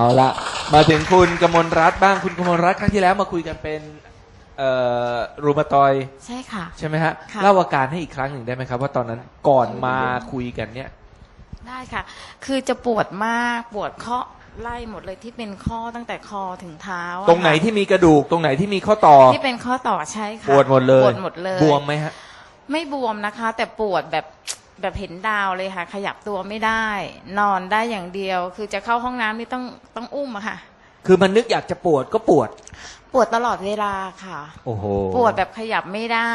เอาละมาถึงคุณกมลรัตน์บ้างคุณกมลรัตน์ครั้งที่แล้วมาคุยกันเป็นเอ่อรูมาตอยด์ใช่ค่ะ ใช่ไหมฮะค่ะ เล่าอาการให้อีกครั้งหนึ่งได้ไหมครับ ว่าตอนนั้นก่อนมาคุยกันเนี่ยได้ค่ะ คือจะปวดมากปวดข้อไล่หมดเลยที่เป็นข้อตั้งแต่คอถึงเท้าอะตรงไหนค่ะที่มีกระดูกตรงไหนที่มีข้อต่อที่เป็นข้อต่อใช่ค่ะปวดหมดเลย ปวดหมดเลย บวมไหมฮะ ไม่บวมนะคะ แต่ปวดแบบ แบบเห็นดาวเลยค่ะ ขยับตัวไม่ได้ นอนได้อย่างเดียว คือจะเข้าห้องน้ำนี่ต้องต้องอุ้มอะค่ะ คือมันนึกอยากจะปวดก็ปวด ปวดตลอดเวลาค่ะ โอ้โหปวดแบบขยับไม่ได้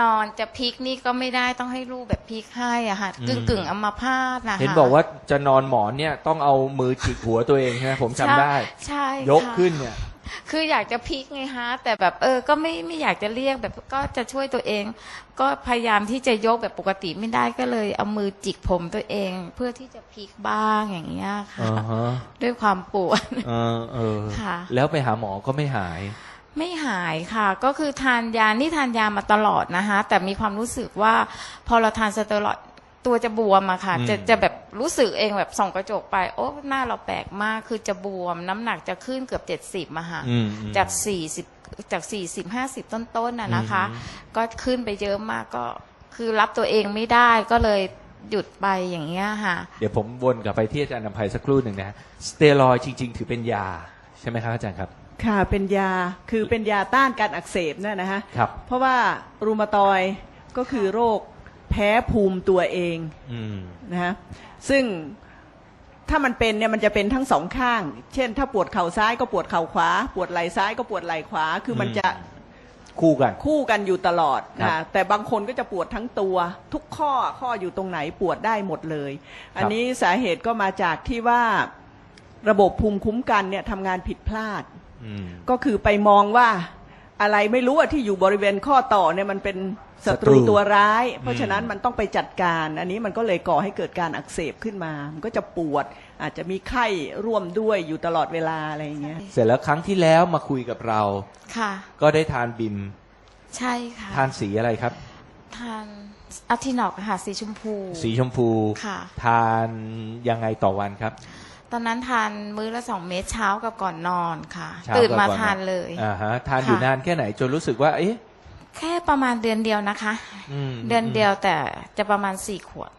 นอนจะพลิกนี่ก็ไม่ได้ต้องให้ลูกแบบพลิกให้อะค่ะกึ่งกึ่งๆอัมาพาตนะคะเห็นบอกว่าจะนอนหมอนเนี่ยต้องเอามือจิกหัวตัวเองใช่ไหมผมจำได้ ใช่ยกค่ะ ขึ้นเนี่ย คืออยากจะพลิกไงฮะ แต่แบบเออ ก็ไม่ไม่อยากจะเรียกแบบก็จะช่วยตัวเอง ก็พยายามที่จะยกแบบปกติไม่ได้ก็เลยเอามือจิกผมตัวเอง เพื่อที่จะพลิกบ้างอย่างเงี้ยค่ะอ่าฮะด้วยความปวดเออเออค่ะ แล้วไปหาหมอก็ไม่หาย ไม่หายค่ะ ก็คือทานยานี่ทานยามาตลอดนะคะแต่มีความรู้สึกว่าพอเราทานสเตียรอยด์ ตัวจะบวมอะค่ะอืมจะจะแบบรู้สึกเองแบบส่องกระจกไป โอ้หน้าเราแปลกมากคือจะบวม น้ำหนักจะขึ้นเกือบเจ็ดสิบอะค่ะอืมอืมจากสี่สิบจากสี่สิบห้าสิบต้นๆน่ะนะคะอืมก็ขึ้นไปเยอะมากก็คือรับตัวเองไม่ได้ก็เลยหยุดไปอย่างเงี้ยค่ะ เดี๋ยวผมวนกลับไปที่อาจารย์นภัยสักครู่หนึ่งนะฮะสเตียรอยด์จริง ๆ ถือเป็นยา ใช่ไหมครับอาจารย์ครับ ค่ะเป็นยาคือเป็นยาต้านการอักเสบเนี่ยนะฮะครับเพราะว่ารูมาตอยด์ก็คือโรคแพ้ภูมิตัวเองอืมนะฮะซึ่งถ้ามันเป็นเนี่ยมันจะเป็นทั้งสองข้าง เช่น ถ้าปวดเข่าซ้ายก็ปวดเข่าขวา ปวดไหล่ซ้ายก็ปวดไหล่ขวา คือมันอืมจะคู่กัน คู่กันอยู่ตลอดครันะบแต่บางคนก็จะปวดทั้งตัว ทุกข้อข้ออยู่ตรงไหนปวดได้หมดเลย อันนี้สาเหตุก็มาจากที่ว่าระบบภูมิคุ้มกันเนี่ยทำงานผิดพลาดอืมก็คือไปมองว่า อะไรไม่รู้อะที่อยู่บริเวณข้อต่อเนี่ยมันเป็นศัตศัตรูรูตัวร้าย เพอืราะฉะนั้นมมันต้องไปจัดการ อันนี้มันก็เลยก่อให้เกิดการอักเสบขึ้นมา มันก็จะปวด อาจจะมีไข้ร่วมด้วยอยู่ตลอดเวลาอะไรอย่างเงี้ย เสร็จแล้วครั้งที่แล้วมาคุยกับเรา ค่ะ ก็ได้ทานบิม ใช่ค่ะ ทานสีอะไรครับ ทานอาทินอกค่ะสีชมพู สีชมพู ค่ะ ทานยังไงต่อวันครับ ตอนนั้นทานมื้อละสองเม็ดเช้ากับก่อนนอนค่ะ เช้ตื่นมากับก่อทานเลยอ่าฮะทานอยู่ค่ะ นานแค่ไหนจนรู้สึกว่า เอ๊ะแค่ประมาณเดือนเดียวนะคะ มเดือนเดียวแต่จะประมาณสี่ขวด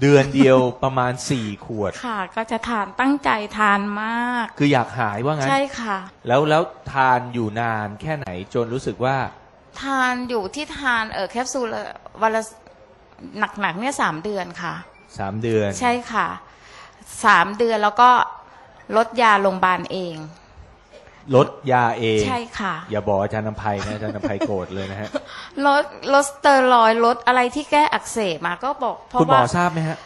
เดือนเดียวประมาณสี่ขวด ค่ะ ก็จะทานตั้งใจทานมาก คืออยากหายว่างั้น ใช่ค่ะ แล้วแล้วทานอยู่นานแค่ไหนจนรู้สึกว่า ทานอยู่ที่ทานเออแคปซูลละวันละหนักๆเนี่ยสามเดือนค่ะ สามเดือน ใช่ค่ะ สามเดือนแล้วก็ลดยาโรงพยาบาลเอง ลดยาเองใช่ค่ะ อย่าบอกอาจารย์นภัยนะอาจารย์นภัยโกรธเลยนะฮะลดลดสเตอรอยด์ลดอะไรที่แก้อักเสบมาก็บอกเพราะคุณหมอว่าทราบไหมฮะ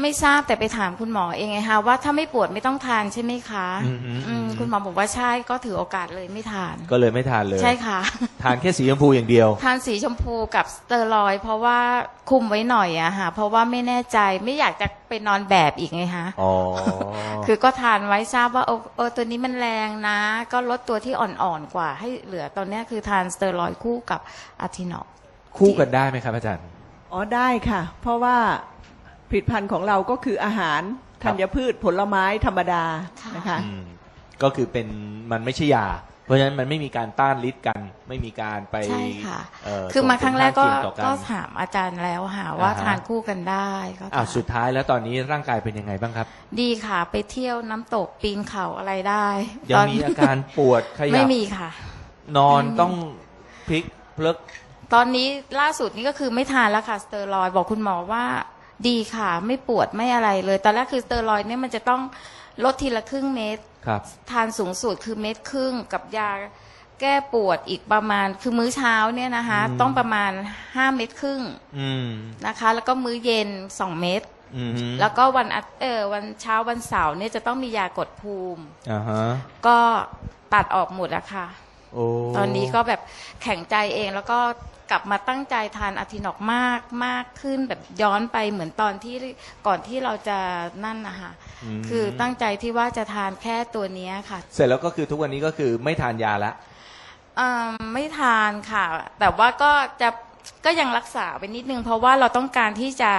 ไม่ทราบแต่ไปถามคุณหมอเองไงคะว่าถ้าไม่ปวดไม่ต้องทานใช่ไหมคะอืมอืมอืมคุณหมอบอกว่าใช่ก็ถือโอกาสเลยไม่ทาน ก็เลยไม่ทานเลย ใช่ค่ะ ทานแค่สีชมพูอย่างเดียว ทานสีชมพูกับสเตอรอยด์เพราะว่าคุมไว้หน่อยอะค่ะ เพราะว่าไม่แน่ใจไม่อยากจะไปนอนแบบอีกไงคะอ๋อคือก็ทานไว้ทราบว่าเออเออตัวนี้มันแรงนะ ก็ลดตัวที่อ่อนๆกว่า ให้เหลือตอนเนี้ยคือทานสเตอรอยด์คู่กับอาทินอกคู่กันได้ไหมครับอาจารย์อ๋อได้ค่ะ เพราะว่า ผลิตภัณฑ์ของเราก็คืออาหารครัธับญพืชผลไม้ธรรมดาค่ะ นะคะ อืมก็คือเป็นมันไม่ใช่ยา เพราะฉะนั้นมันไม่มีการต้านฤทธิ์กัน ไม่มีการไปใช่ค่ะเอ่อคือมาครั้งแรกก็ส่ผลข้างเคียงต่อกันก็ถามอาจารย์แล้วค่ะว่าอ่าฮะ ทานคู่กันได้ก็อ่าทานสุดท้ายแล้วตอนนี้ร่างกายเป็นยังไงบ้างครับ ดีค่ะ ไปเที่ยวน้ำตกปีนเขาอะไรได้ยังตอนมีอาการปวดขยัไม่บมีค่ะ นอนไม่มีต้องพลิกเพลิก ตอนนี้ล่าสุดนี้ก็คือไม่ทานแล้วค่ะสเตอรอยด์บอกคุณหมอว่า ดีค่ะ ไม่ปวดไม่อะไรเลย ตอนแรกคือสเตอรอยด์เนี่ยมันจะต้องลดทีละครึ่งเม็ดครับ ทานสูงสุดคือเม็ดครึ่งกับยาแก้ปวดอีกประมาณคือมื้อเช้าเนี่ยนะคะ อืม ต้องประมาณ5เม็ดครึ่งอืมนะคะ แล้วก็มื้อเย็น2เม็ดอืมแล้วก็วันอาทเออวันเช้าวันเสาร์เนี่ยจะต้องมียากดภูมิ อ่าฮะก็ตัดออกหมดอะค่ะ โอ้ตอนนี้ก็แบบแข็งใจเองแล้วก็ กลับมาตั้งใจทานอาทินอกมากมากขึ้นแบบย้อนไปเหมือนตอนที่ก่อนที่เราจะนั่นนะคะมคือตั้งใจที่ว่าจะทานแค่ตัวเนี้ยค่ะ เสร็จแล้วก็คือทุกวันนี้ก็คือไม่ทานยาละอ่าไม่ทานค่ะ แต่ว่าก็จะก็ยังรักษาไปนิดนึง เพราะว่าเราต้องการที่จะ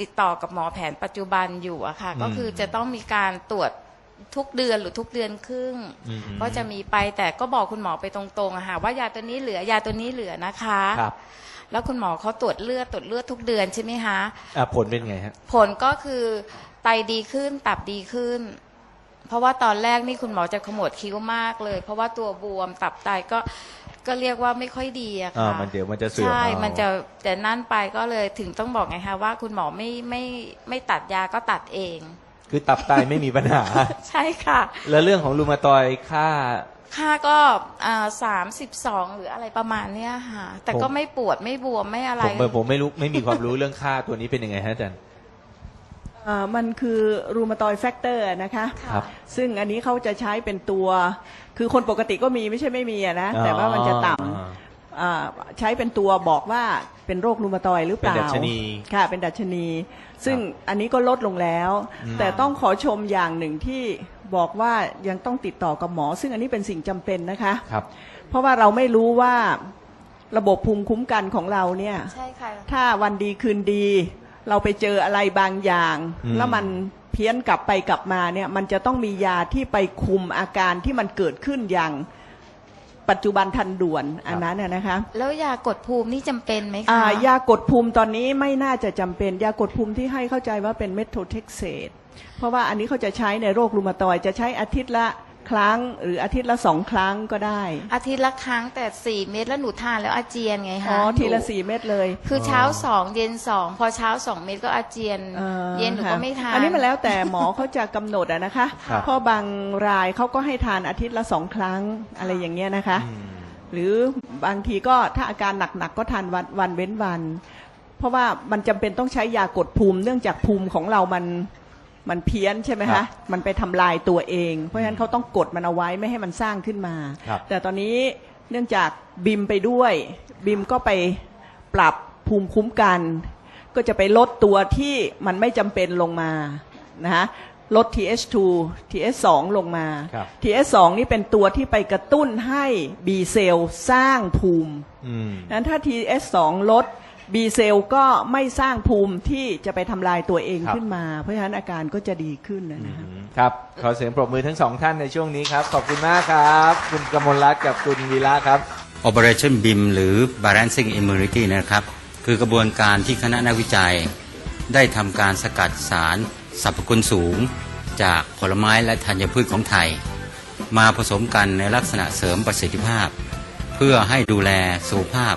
ติดต่อกับหมอแผนปัจจุบันอยู่อะค่ะอืมก็คือจะต้องมีการตรวจ ทุกเดือนหรือทุกเดือนครึ่งอืมก็จะมีไปแต่ก็บอกคุณหมอไปตรงๆอะค่ะว่ายาตัวนี้เหลือยาตัวนี้เหลือนะคะครับแล้วคุณหมอเขาตรวจเลือดตรวจเลือดทุกเดือนใช่ไหมคะอะผลเป็นไงฮะผลก็คือไตดีขึ้นตับดีขึ้น เพราะว่าตอนแรกนี่คุณหมอจะขมวดคิ้วมากเลย เพราะว่าตัวบวมตับไตก็ก็เรียกว่าไม่ค่อยดีอะอ่าค่ะมันเดี๋ยวมันจะเสื่อมใช่เอามัมันจะแต่นั่นไปก็เลยถึงต้องบอกไงคะว่าคุณหมอไม่ไม่ไม่ตัดยาก็ตัดเอง คือตับไตไม่มีปัญหา ใช่ค่ะ แล้วเรื่องของรูมาตอยด์ค่า ค่าก็สามสิบสองหรืออะไรประมาณเนี้ยค่ะแต่ก็ผมไม่ปวดไม่บวมไม่อะไร ผมผมไม่รู้ไม่มีความรู้เรื่องค่าตัวนี้เป็นยังไงฮะอาจารย์อ่ามันคือรูมาตอยแฟกเตอร์นะคะครับซึ่งอันนี้เขาจะใช้เป็นตัว คือคนปกติก็มีไม่ใช่ไม่มีอะนะ แต่ว่ามันจะต่ำ อ่าใช้เป็นตัวบอกว่าเป็นโรครูมาตอยด์หรือเปล่าเป็นดัชนีค่ะ เป็นดัชนี ซึ่งอันนี้ก็ลดลงแล้วอืมแต่ต้องขอชมอย่างหนึ่งที่บอกว่ายังต้องติดต่อกับหมอ ซึ่งอันนี้เป็นสิ่งจำเป็นนะคะครับเพราะว่าเราไม่รู้ว่าระบบภูมิคุ้มกันของเราเนี่ยใช่ค่ะถ้าวันดีคืนดี เราไปเจออะไรบางอย่างอืมแล้วมันเพี้ยนกลับไปกลับมาเนี่ยมันจะต้องมียาที่ไปคุมอาการที่มันเกิดขึ้นอย่าง ปัจจุบันทันด่วนอันนั้นน่ะนะคะแล้วยากดภูมินี่จำเป็นไหมอ่าคะ ยากดภูมิตอนนี้ไม่น่าจะจำเป็น ยากดภูมิที่ให้เข้าใจว่าเป็นเมทโทเท็กเซตเพราะว่าอันนี้เขาจะใช้ในโรครูมาตอยด์จะใช้อาทิตย์ละ ครั้ง หรืออาทิตย์ละสองครั้งก็ได้ อาทิตย์ละครั้งแต่สี่เม็ดแล้วหนูทานแล้วอาเจียนไงอ๋คะอทีละหนูสี่เม็ดเลยคือเช้าสองเย็นสองพอเช้าสองเม็ดก็อาเจียน อ่อเย็นหนูก็ค่ะไม่ทาน อันนี้มันแล้วแต่หมอ เขาจะกำหนดอะนะคะครับ เพราะบางรายเขาก็ให้ทานอาทิตย์ละสองครั้งอะไรอย่างเงี้ยนะคะ อืม หรือบางทีก็ถ้าอาการหนักๆก็ทานวันวันเว้นวัน เพราะว่ามันจำเป็นต้องใช้ยากดภูมิ เนื่องจากภูมิของเรามัน มันเพี้ยนใช่ไหมครัคะบมันไปทำลายตัวเอง เพราะฉะนั้นเขาต้องกดมันเอาไว้ไม่ให้มันสร้างขึ้นมา ครับ แต่ตอนนี้เนื่องจากบิมไปด้วย บิมก็ไปปรับภูมิคุ้มกัน ก็จะไปลดตัวที่มันไม่จำเป็นลงมานะฮะลด TH2 TH2 ลงมา ครับ TH2 นี่เป็นตัวที่ไปกระตุ้นให้ B เซลล์สร้างภูมิ อืม นั้นถ้า TH2 ลด B เซลล์ก็ไม่สร้างภูมิที่จะไปทำลายตัวเองครับ ขึ้นมา เพราะฉะนั้นอาการก็จะดีขึ้นนะนะฮะ ครับ ขอเสียงปรบมือทั้งสองท่านในช่วงนี้ครับ ขอบคุณมากครับ คุณกมลรัตน์กับคุณวีระครับ Operation BIM หรือ Balancing Immunity นะครับ คือกระบวนการที่คณะนักวิจัย ได้ทำการสกัดสารสรรพคุณสูง จากผลไม้และธัญพืชของไทย มาผสมกันในลักษณะเสริมประสิทธิภาพ เพื่อให้ดูแลสุขภาพ